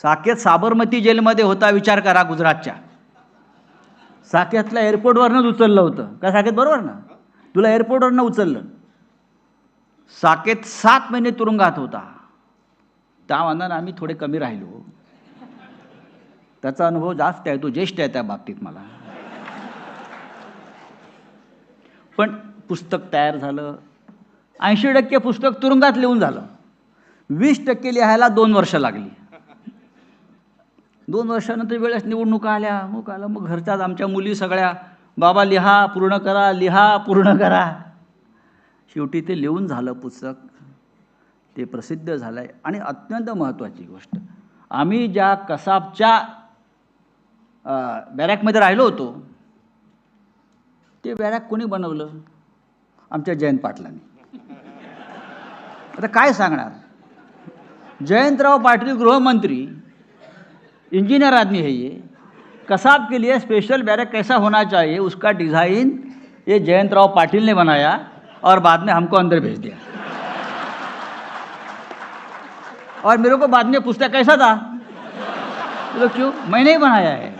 साकेत साबरमती जेलमध्ये होता विचार करा गुजरातच्या. साकेतला एअरपोर्टवरनंच उचललं होतं. का साकेत बरोबर ना? तुला एअरपोर्टवरनं उचललं. साकेत सात महिने तुरुंगात होता. त्या मानानं आम्ही थोडे कमी राहिलो. त्याचा अनुभव जास्त आहे तो ज्येष्ठ आहे त्या बाबतीत मला. पण पुस्तक तयार झालं. ऐंशी टक्के पुस्तक तुरुंगात लिहून झालं. वीस टक्के लिहायला दोन वर्ष लागली. दोन वर्षानंतर वेळेस निवडणुका आल्या. मग आलं मग घरच्याच आमच्या मुली सगळ्या बाबा लिहा पूर्ण करा लिहा पूर्ण करा. शेवटी ते लिहून झालं पुस्तक. ते प्रसिद्ध झालं आहे आणि अत्यंत महत्त्वाची गोष्ट आम्ही ज्या कसाबच्या बॅरॅकमध्ये राहिलो होतो ते बॅरॅक कोणी बनवलं? आमच्या जयंत पाटलांनी. आता काय सांगणार? जयंतराव पाटील गृहमंत्री इंजीनियर आदमी है ये। कसाब के लिए स्पेशल बैरक कैसा होना चाहिए, उसका डिज़ाइन ये जयंत राव पाटिल ने बनाया और बाद में हमको अंदर भेज दिया। और मेरे को बाद में पूछता, कैसा था? बोलो, क्यों? मैंने ही बनाया है।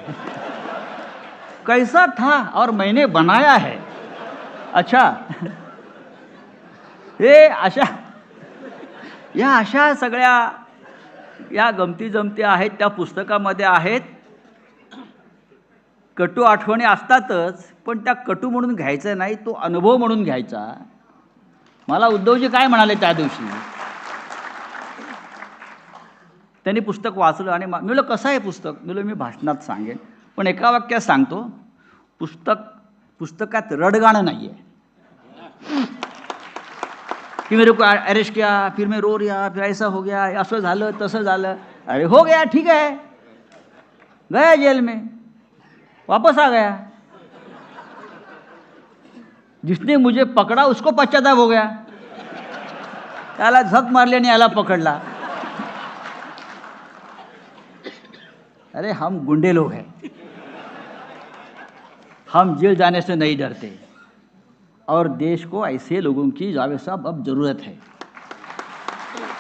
कैसा था और मैंने बनाया है? अच्छा। हे अशा या अशा सगळ्या या गमती जमती आहेत त्या पुस्तकामध्ये आहेत. कटू आठवणी असतातच पण त्या कटू म्हणून घ्यायचा नाही तो अनुभव म्हणून घ्यायचा. मला उद्धवजी काय म्हणाले त्या दिवशी? त्यांनी पुस्तक वाचलं आणि मी म्हटलं कसं आहे पुस्तक? मी मी भाषणात सांगेन. पण एका वाक्यात सांगतो पुस्तक पुस्तकात रडगाणं नाही आहे कि मेरे को अरेस्ट किया फिर मैं रो रिया फिर ऐसा हो गया असं झालं तसं झालं. अरे हो गया ठीक है गया जेल में. वापस आ गया. जिसने मुझे पकड़ा उसको पश्चाताप हो गया. त्याला झक मारली आणि याला पकडला. अरे हम गुंडे लोग हैं. हम जेल जाने से नहीं डरते. और देश को ऐसे लोगों की जावेद साहब अब ज़रूरत है।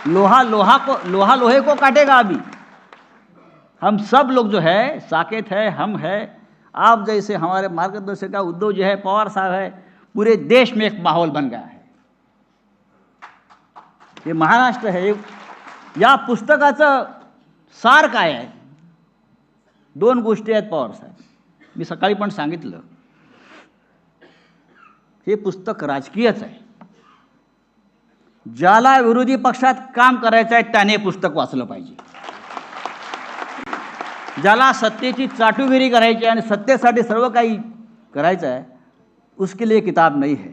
लोहा लोहा को लोहा लोहे को काटेगा अभी। हम सब लोग जो है साकेत है हम है आप जैसे हमारे मार्गदर्शक उद्धव जो है पवार साहब है पूरे देश में एक माहौल बन गया है। हे महाराष्ट्र है या पुस्तकाचं सार काय आहे? दोन गोष्टी आहेत पवार साहेब. मी सकाळी पण सांगितलं. हे पुस्तक राजकीयच आहे. ज्याला विरोधी पक्षात काम करायचं आहे त्याने पुस्तक वाचलं पाहिजे. ज्याला सत्तेची चाटुगिरी करायची आहे आणि सत्तेसाठी सर्व काही करायचं आहे उसके लिए किताब नाही है.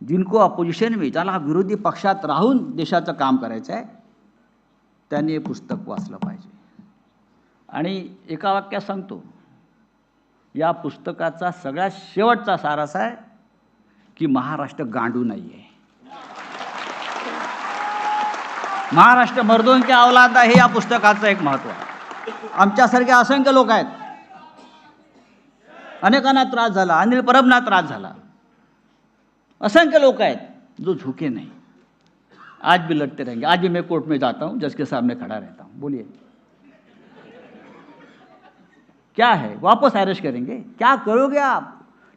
जिनको अपोजिशन में ज्याला विरोधी पक्षात राहून देशाचं काम करायचं आहे त्यांनी हे पुस्तक वाचलं पाहिजे. आणि एका वाक्यात सांगतो या पुस्तकाचा सगळ्यात शेवटचा सारसा आहे की महाराष्ट्र गांडू नाही आहे महाराष्ट्र मर्दोनच्या अवलाद हे या पुस्तकाचं एक महत्त्व आमच्यासारखे असंख्य लोक आहेत. अनेकांना त्रास झाला अनिल परबना त्रास झाला. असंख्य लोग आहेत जो झुके नहीं. आज भी लड़ते रहेंगे. आज भी मैं कोर्ट में जाता हूँ जज के सामने खड़ा रहता हूँ. बोलिए। क्या है? वापस अरेस्ट करेंगे? क्या करोगे आप?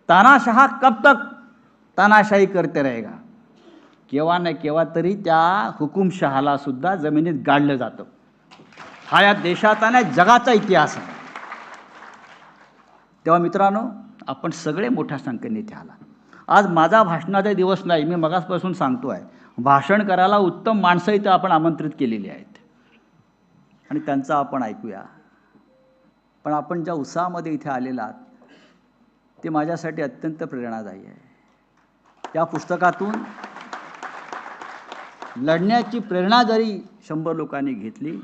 तानाशाह कब तक तानाशाही करते रहेगा. केव्हा नाही केव्हा तरी त्या हुकुमशहाला सुद्धा जमिनीत गाडलं जातं. हा या देशाचा नाही जगाचा इतिहास आहे. तेव्हा मित्रांनो आपण सगळे मोठ्या संख्येने इथे आला. आज माझा भाषणाचा दिवस नाही मी मगासपासून सांगतो आहे भाषण करायला उत्तम माणसं इथं आपण आमंत्रित केलेली आहेत. आणि त्यांचा आपण ऐकूया. पण आपण ज्या उत्साहामध्ये इथे आलेला आहात ते माझ्यासाठी अत्यंत प्रेरणादायी आहे. त्या पुस्तकातून लढण्याची प्रेरणा जरी शंभर लोकांनी घेतली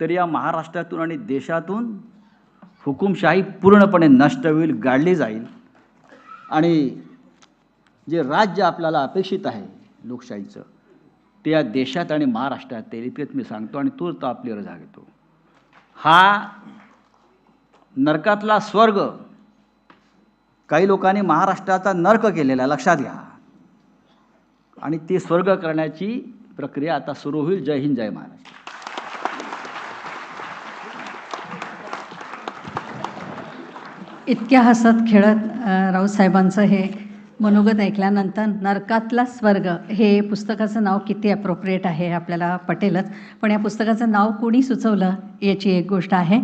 तरी या महाराष्ट्रातून आणि देशातून हुकुमशाही पूर्णपणे नष्ट होईल गाडली जाईल. आणि जे राज्य आपल्याला अपेक्षित आहे लोकशाहीचं ते या देशात आणि महाराष्ट्रात येईल इतकेच मी सांगतो आणि तोच तो आपली रजा घेतो. हा नरकातला स्वर्ग काही लोकांनी महाराष्ट्राचा नर्क केलेला लक्षात घ्या. आणि ते स्वर्ग करण्याची प्रक्रिया आता सुरू होईल. जय हिंद जय महाराष्ट्र. इतक्या हसत खेळत राऊसाहेबांचं हे मनोगत ऐकल्यानंतर नरकातला स्वर्ग हे पुस्तकाचं नाव किती अप्रोप्रिएट आहे आपल्याला पटेलच. पण या पुस्तकाचं नाव कोणी सुचवलं याची एक गोष्ट आहे.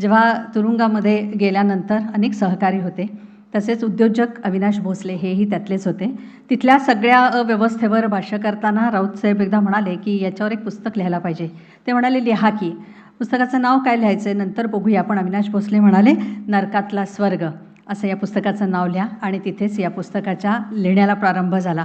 जेव्हा तुरुंगामध्ये गेल्यानंतर अनेक सहकारी होते. तसेच उद्योजक अविनाश भोसले हेही त्यातलेच होते. तिथल्या सगळ्या अव्यवस्थेवर भाष्य करताना राऊत साहेब एकदा म्हणाले की याच्यावर एक पुस्तक लिहायला पाहिजे. ते म्हणाले लिहा की. पुस्तकाचं नाव काय लिहायचं आहे नंतर बघूया. पण अविनाश भोसले म्हणाले नरकातला स्वर्ग. असं या पुस्तकाचं नाव लिहा आणि तिथेच या पुस्तकाच्या लिहिण्याला प्रारंभ झाला.